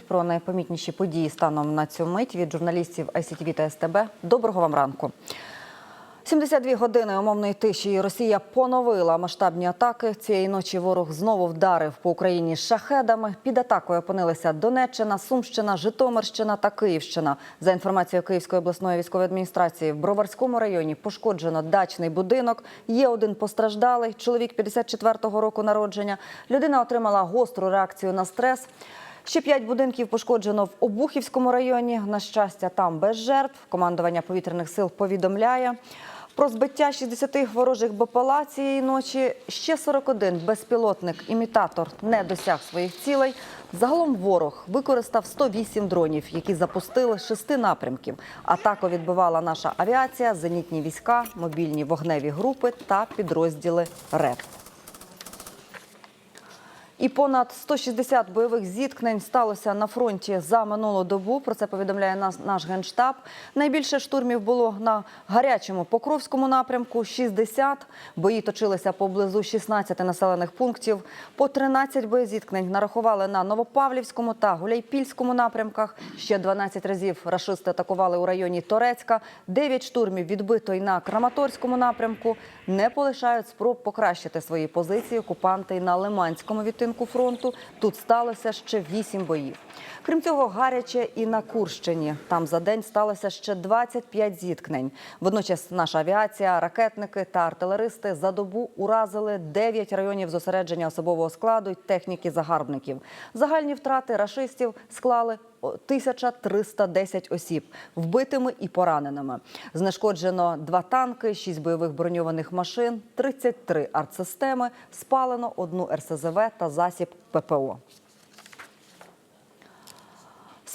Про найпомітніші події станом на цю мить від журналістів ICTV та СТБ. Доброго вам ранку. 72 години умовної тиші Росія поновила масштабні атаки. Цієї ночі ворог знову вдарив по Україні шахедами. Під атакою опинилися Донеччина, Сумщина, Житомирщина та Київщина. За інформацією Київської обласної військової адміністрації, в Броварському районі пошкоджено дачний будинок. Є один постраждалий. Чоловік 54-го року народження. Людина отримала гостру реакцію на стрес. Ще п'ять будинків пошкоджено в Обухівському районі. На щастя, там без жертв. Командування повітряних сил повідомляє. Про збиття 60 ворожих БПЛА цієї ночі ще 41 безпілотник-імітатор не досяг своїх цілей. Загалом ворог використав 108 дронів, які запустили шести напрямків. Атаку відбивала наша авіація, зенітні війська, мобільні вогневі групи та підрозділи РЕП. І понад 160 бойових зіткнень сталося на фронті за минулу добу. Про це повідомляє нас наш генштаб. Найбільше штурмів було на гарячому Покровському напрямку 60. Бої точилися поблизу 16 населених пунктів. По 13 боєзіткнень нарахували на Новопавлівському та Гуляйпільському напрямках. Ще 12 разів рашисти атакували у районі Торецька. 9 штурмів відбито й на Краматорському напрямку. Не полишають спроб покращити свої позиції окупанти й на Лиманському відтинку фронту. Тут сталося ще вісім боїв. Крім цього, гаряче і на Курщині. Там за день сталося ще 25 зіткнень. Водночас наша авіація, ракетники та артилеристи за добу уразили 9 районів зосередження особового складу й техніки загарбників. Загальні втрати рашистів склали 1310 осіб вбитими і пораненими. Знешкоджено два танки, шість бойових броньованих машин, 33 артсистеми, спалено одну РСЗВ та засіб ППО.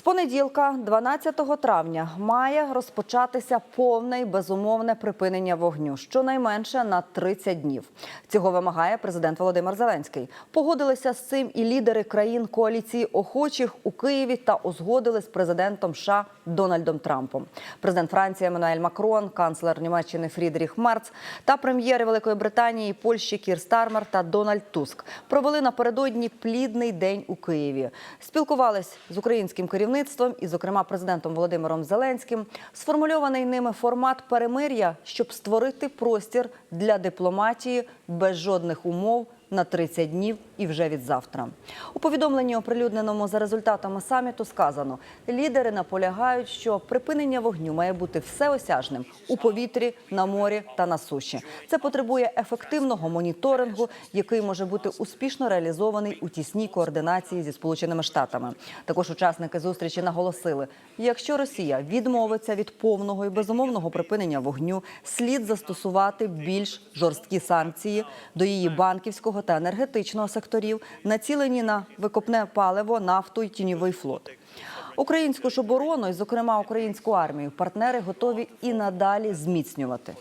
Понеділка, 12 травня, має розпочатися повне і безумовне припинення вогню, щонайменше на 30 днів. Цього вимагає президент Володимир Зеленський. Погодилися з цим і лідери країн коаліції охочих у Києві та узгодили з президентом США Дональдом Трампом. Президент Франції Еммануель Макрон, канцлер Німеччини Фрідріх Мерц та прем'єри Великої Британії Польщі Кір Стармер та Дональд Туск провели напередодні плідний день у Києві. Спілкувались з українським керівництвом і, зокрема, президентом Володимиром Зеленським. Сформульований ними формат перемир'я, щоб створити простір для дипломатії без жодних умов на 30 днів і вже від завтра. У повідомленні, оприлюдненому за результатами саміту, сказано: лідери наполягають, що припинення вогню має бути всеосяжним у повітрі, на морі та на суші. Це потребує ефективного моніторингу, який може бути успішно реалізований у тісній координації зі Сполученими Штатами. Також учасники зустрічі наголосили: якщо Росія відмовиться від повного і безумовного припинення вогню, слід застосувати більш жорсткі санкції до її банківського та енергетичного секторів, націлені на викопне паливо, нафту і тіньовий флот. Українську ж оборону, і, зокрема, українську армію, партнери готові і надалі зміцнювати.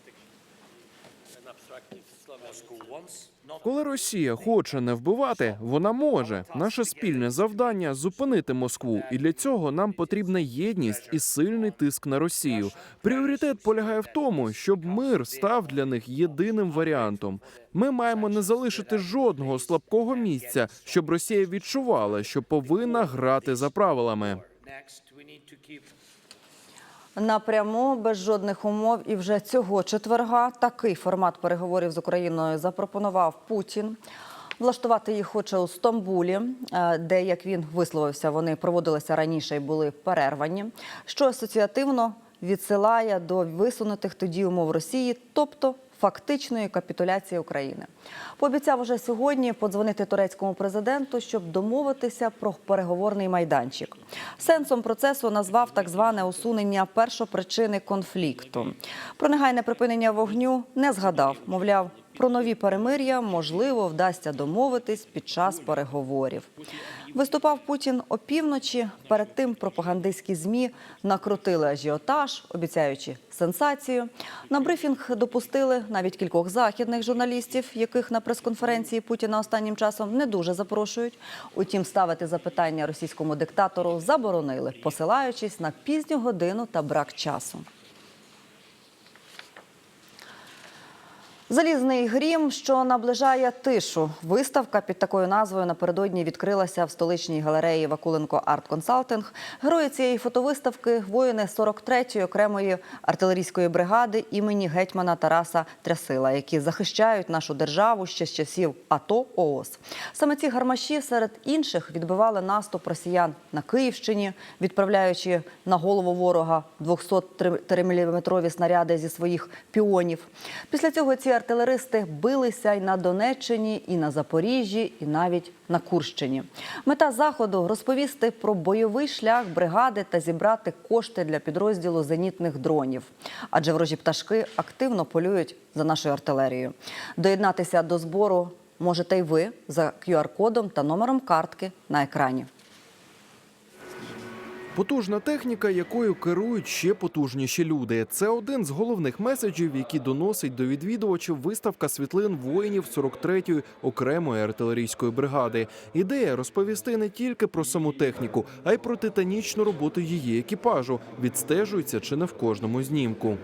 Коли Росія хоче не вбивати, вона може. Наше спільне завдання зупинити Москву, і для цього нам потрібна єдність і сильний тиск на Росію. Пріоритет полягає в тому, щоб мир став для них єдиним варіантом. Ми маємо не залишити жодного слабкого місця, щоб Росія відчувала, що повинна грати за правилами. Напряму без жодних умов і вже цього четверга такий формат переговорів з Україною запропонував Путін. Влаштувати їх хоче у Стамбулі, е, де, як він висловився, вони проводилися раніше і були перервані, що асоціативно відсилає до висунутих тоді умов Росії, тобто фактичної капітуляції України. Пообіцяв уже сьогодні подзвонити турецькому президенту, щоб домовитися про переговорний майданчик. Сенсом процесу назвав так зване усунення першопричини конфлікту. Про негайне припинення вогню не згадав. Мовляв, про нові перемир'я можливо вдасться домовитись під час переговорів. Виступав Путін опівночі. Перед тим пропагандистські змі накрутили ажіотаж, обіцяючи сенсацію. На брифінг допустили навіть кількох західних журналістів, яких на прес-конференції Путіна останнім часом не дуже запрошують. Утім, ставити запитання російському диктатору заборонили, посилаючись на пізню годину та брак часу. Залізний грім, що наближає тишу. Виставка під такою назвою напередодні відкрилася в столичній галереї Вакуленко Арт Консалтинг. Герої цієї фотовиставки воїни 43-ї окремої артилерійської бригади імені гетьмана Тараса Трясила, які захищають нашу державу ще з часів АТО ООС. Саме ці гармаші серед інших відбивали наступ росіян на Київщині, відправляючи на голову ворога 203-мм снаряди зі своїх піонів. Після цього ці артилеристи билися й на Донеччині, і на Запоріжжі, і навіть на Курщині. Мета заходу розповісти про бойовий шлях бригади та зібрати кошти для підрозділу зенітних дронів. Адже ворожі пташки активно полюють за нашою артилерією. Доєднатися до збору можете й ви за QR-кодом та номером картки на екрані. Потужна техніка, якою керують ще потужніші люди. Це один з головних меседжів, які доносить до відвідувачів виставка світлин воїнів 43-ї окремої артилерійської бригади. Ідея розповісти не тільки про саму техніку, а й про титанічну роботу її екіпажу. Відстежується чи не в кожному знімку.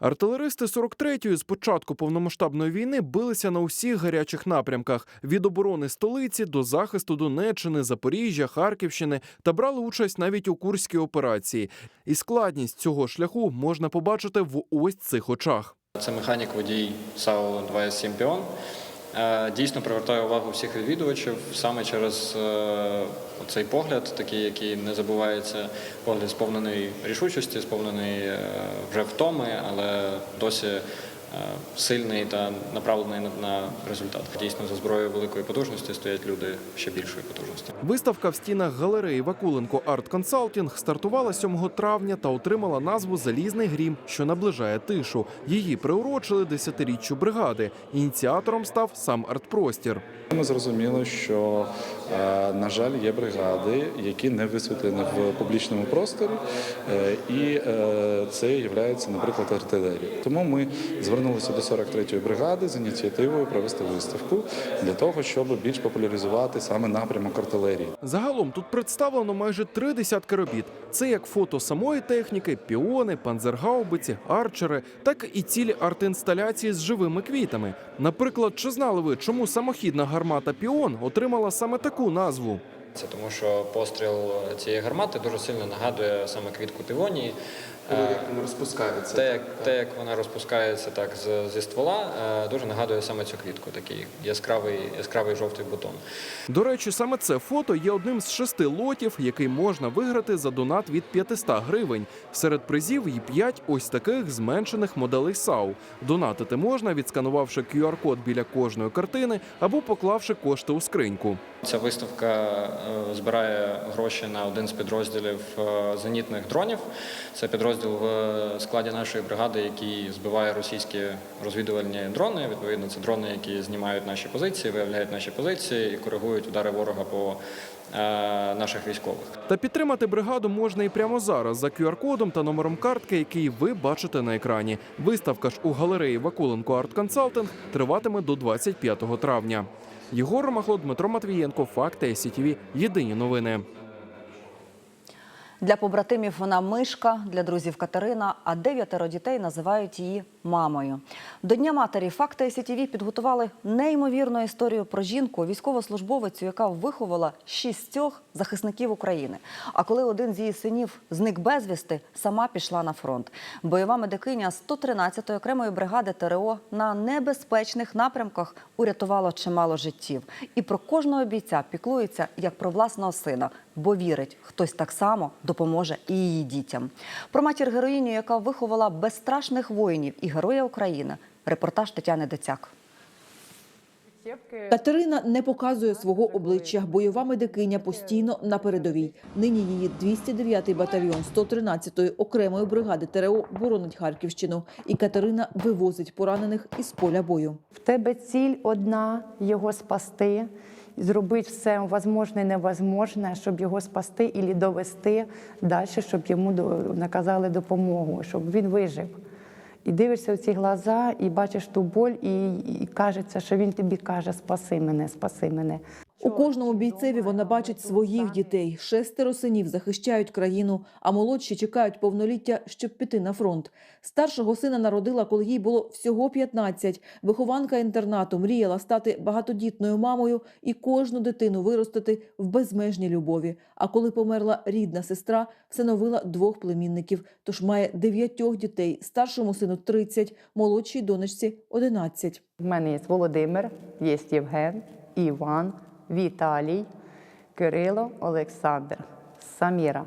Артилеристи 43-ї з початку повномасштабної війни билися на усіх гарячих напрямках від оборони столиці до захисту Донеччини, Запоріжжя, Харківщини та брали участь навіть у курській операції. І складність цього шляху можна побачити в ось цих очах. Це механік водій САУ 2С7 Піон. Е, Дійсно привертає увагу всіх відвідувачів саме через е, цей погляд, такий, який не забувається, погляд сповнений рішучості, сповнений е, вже втоми, але досі сильний та направлений на- результат. Дійсно, за зброєю великої потужності стоять люди ще більшої потужності. Виставка в стінах галереї Вакуленко Арт Консалтінг стартувала 7 травня та отримала назву Залізний грім, що наближає тишу. Її приурочили десятиріччю бригади. Ініціатором став сам артпростір. Ми зрозуміли, що е, на жаль є бригади, які не висвітлені в публічному просторі, е, і е, це є, наприклад, артилерія. Тому ми звернулися до 43-ї бригади з ініціативою провести виставку для того, щоб більш популяризувати саме напрямок артилерії. Загалом тут представлено майже три десятки робіт. Це як фото самої техніки, піони, панзергаубиці, арчери, так і цілі арт-інсталяції з живими квітами. Наприклад, чи знали ви, чому самохідна гармата Піон отримала саме таку назву? Це тому, що постріл цієї гармати дуже сильно нагадує саме квітку півонії. Розпускається. Те, як, те, як вона розпускається так з, зі ствола, е, дуже нагадує саме цю квітку, такий яскравий, яскравий жовтий бутон. До речі, саме це фото є одним з шести лотів, який можна виграти за донат від 500 гривень. Серед призів і п'ять ось таких зменшених моделей САУ. Донатити можна, відсканувавши QR-код біля кожної картини або поклавши кошти у скриньку. Ця виставка е, збирає гроші на один з підрозділів е, зенітних дронів. Це підрозділ в складі нашої бригади, який збиває російські розвідувальні дрони. Відповідно, це дрони, які знімають наші позиції, виявляють наші позиції і коригують удари ворога по е, наших військових. Та підтримати бригаду можна і прямо зараз за QR-кодом та номером картки, який ви бачите на екрані. Виставка ж у галереї Вакуленко Арт Консалтинг триватиме до 25 травня. Єгор Ромахло, Дмитро Матвієнко, Факти СІТВ. Єдині новини. Для побратимів вона мишка, для друзів Катерина, а дев'ятеро дітей називають її мамою. До Дня матері факти СІТВ підготували неймовірну історію про жінку, військовослужбовицю, яка виховала шістьох захисників України. А коли один з її синів зник безвісти, сама пішла на фронт. Бойова медикиня 113-ї окремої бригади ТРО на небезпечних напрямках урятувала чимало життів. І про кожного бійця піклується як про власного сина, бо вірить, хтось так само допоможе і її дітям. Про матір героїню, яка виховала безстрашних воїнів і героя України. Репортаж Тетяни Децяк. Катерина не показує свого обличчя. Бойова медикиня постійно на передовій. Нині її 209-й батальйон 113-ї окремої бригади ТРО боронить Харківщину. І Катерина вивозить поранених із поля бою. В тебе ціль одна його спасти, зробити все возможне і невозможне, щоб його спасти і довести далі, щоб йому наказали допомогу, щоб він вижив. І дивишся в ці глаза, і бачиш ту боль, і, і кажеться, що він тобі каже: спаси мене, спаси мене. У кожному бійцеві вона бачить своїх дітей. Шестеро синів захищають країну, а молодші чекають повноліття, щоб піти на фронт. Старшого сина народила, коли їй було всього 15. Вихованка інтернату мріяла стати багатодітною мамою і кожну дитину виростити в безмежній любові. А коли померла рідна сестра, всиновила двох племінників. Тож має дев'ятьох дітей. Старшому сину 30, молодшій донечці 11. У мене є Володимир, є Євген, Іван, Віталій, Кирило, Олександр, Саміра.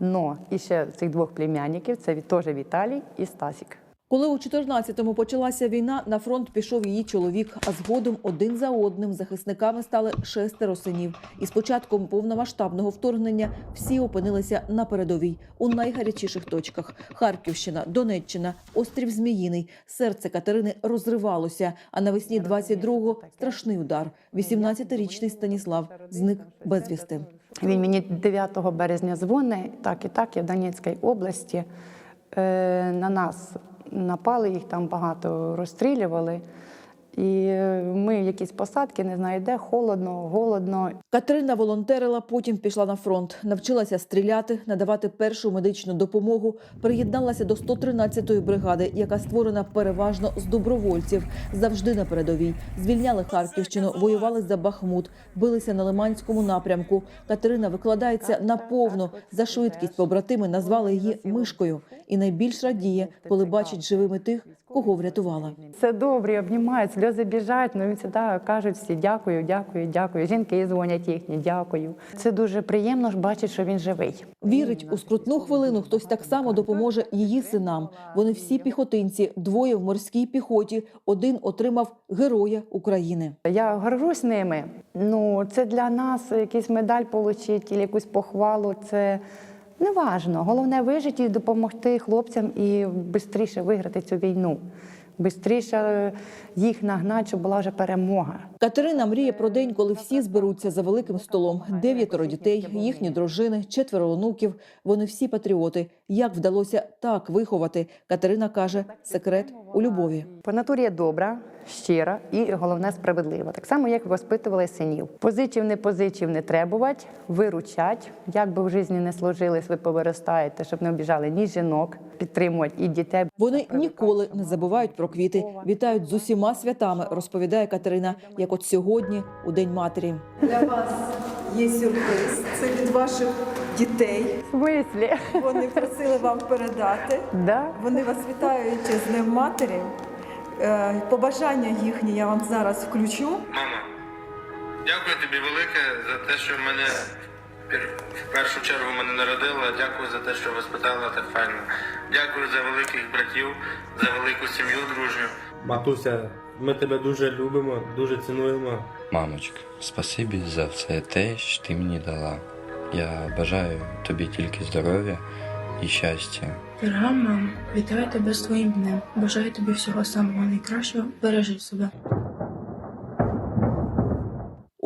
Но і ще цих двох племянників це теж Віталій і Стасік. Коли у 14-му почалася війна, на фронт пішов її чоловік, а згодом один за одним захисниками стали шестеро синів. І з початком повномасштабного вторгнення всі опинилися на передовій у найгарячіших точках: Харківщина, Донеччина, острів Зміїний. Серце Катерини розривалося. А навесні 22-го – страшний удар. 18-річний Станіслав зник безвісти. Він мені 9 березня дзвонить, так і так, я в Донецькій області. Е, на нас напали, їх там багато розстрілювали. І е, ми якісь посадки, не знаю де, холодно, голодно. Катерина волонтерила, потім пішла на фронт, навчилася стріляти, надавати першу медичну допомогу, приєдналася до 113-ї бригади, яка створена переважно з добровольців, завжди на передовій. Звільняли Харківщину, воювали за Бахмут, билися на Лиманському напрямку. Катерина викладається наповно. За швидкість побратими назвали її мишкою. І найбільш радіє, коли бачить живими тих, кого врятувала. Це добре, обнімають, сльози біжать. Ну він завжди кажуть всі дякую, дякую, дякую. Жінки дзвонять їхні, дякую. Це дуже приємно ж бачити, що він живий. Вірить, у скрутну хвилину хтось так само допоможе її синам. Вони всі піхотинці, двоє в морській піхоті, один отримав Героя України. Я горжусь ними. Ну, це для нас якийсь медаль отримати, якусь похвалу. Це не важно. Головне вижити і допомогти хлопцям і швидше виграти цю війну. Бистріше їх нагнати, щоб була вже перемога. Катерина мріє про день, коли всі зберуться за великим столом. Дев'ятеро дітей, їхні дружини, четверо онуків. Вони всі патріоти. Як вдалося так виховати? Катерина каже, секрет у любові. По натурі я добра, щира і головне справедлива. Так само, як воспитували синів. Позичив, не позичив, не требувати, виручать. Як би в житті не сложились, ви повиростаєте, щоб не обіжали ні жінок, підтримувати і дітей. Вони ніколи не забувають про квіти. Вітають з усіма святами, розповідає Катерина, як от сьогодні, у День матері. Для вас є сюрприз. Це від ваших дітей. В смислі? Вони просили вам передати. Да? Вони вас вітають з Днем матері. Е, Побажання їхні я вам зараз включу. Мама, дякую тобі велике за те, що мене в першу чергу мене народила. Дякую за те, що воспитала так файно. Дякую за великих братів, за велику сім'ю дружню. Матуся, ми тебе дуже любимо, дуже цінуємо. Мамочка, спасибі за все те, що ти мені дала. Я бажаю тобі тільки здоров'я і щастя. Дорога мама, вітаю тебе з твоїм днем. Бажаю тобі всього самого найкращого. Бережи себе.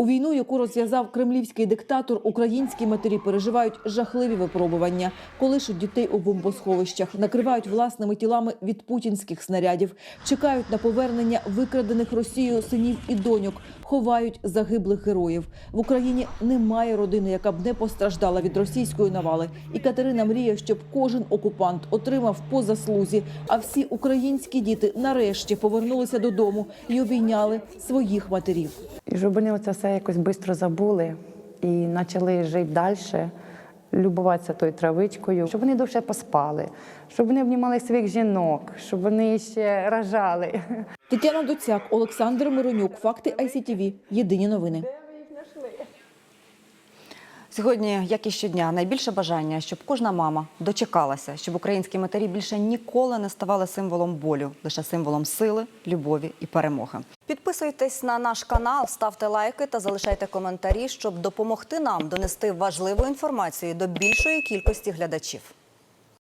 Війну, яку розв'язав кремлівський диктатор, українські матері переживають жахливі випробування, колишуть дітей у бомбосховищах, накривають власними тілами від путінських снарядів, чекають на повернення викрадених Росією синів і доньок, ховають загиблих героїв. В Україні немає родини, яка б не постраждала від російської навали. І Катерина мріє, щоб кожен окупант отримав по заслузі, а всі українські діти нарешті повернулися додому і обійняли своїх матерів. І щоб вони оце все якось швидко забули і почали жити далі, любуватися тою травичкою, щоб вони довше поспали, щоб вони обнімали своїх жінок, щоб вони ще рожали. Тетяна Дуцяк, Олександр Миронюк, факти ICTV. Єдині новини. Сьогодні, як і щодня, найбільше бажання, щоб кожна мама дочекалася, щоб українські матері більше ніколи не ставали символом болю, лише символом сили, любові і перемоги. Підписуйтесь на наш канал, ставте лайки та залишайте коментарі, щоб допомогти нам донести важливу інформацію до більшої кількості глядачів.